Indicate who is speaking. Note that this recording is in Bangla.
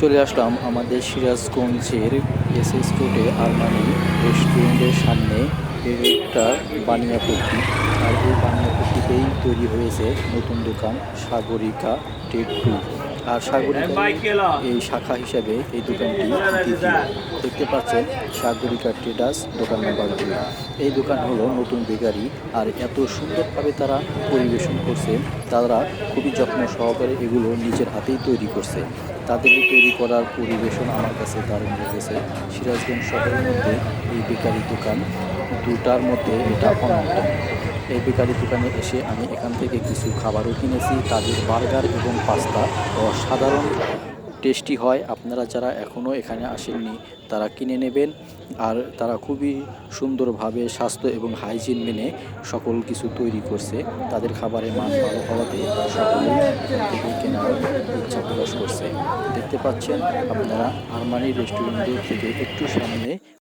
Speaker 1: চলে আসলাম আমাদের সিরাজগঞ্জের এস এস রোডে আলমানি রেস্টুরেন্টের সামনে। একটা বানিয়া বানিয়াপট্টি আর এই বানিয়া বানিয়াপট্টিতেই তৈরি হয়েছে নতুন দোকান সাগরিকা টেক টু সাগরিকা এই শাখা হিসাবে এই দোকানটি দেখতে পাচ্ছেন সাগরিকা ট্রেডার্স দোকান নাম্বার দুই এই দোকান হলো নতুন বেকারি আর এত সুন্দরভাবে তারা পরিবেশন করছে তারা খুবই যত্ন সহকারে এগুলো নিজের হাতেই তৈরি করছে। তাদের তৈরি করার পরিবেশন আমার কাছে দারুণ লেগেছে। সিরাজগঞ্জ শহরের মধ্যে এই বেকারি দোকান দুটার মধ্যে এটা অন্যতম। এই বেকারি দোকানে এসে আমি এখান থেকে কিছু খাবারও কিনেছি তাদের বার্গার এবং পাস্তা। অসাধারণ টেস্টি হয়। আপনারা যারা এখনও এখানে আসেননি, তারা কিনে নেবেন। আর তারা খুবই সুন্দরভাবে স্বাস্থ্য এবং হাইজিন মেনে সকল কিছু তৈরি করছে। তাদের খাবারের মান ভালো হওয়াতে সকলে কেনার ইচ্ছা প্রকাশ করছে। দেখতে পাচ্ছেন আপনারা আরমানি রেস্টুরেন্টের থেকে একটু সামনে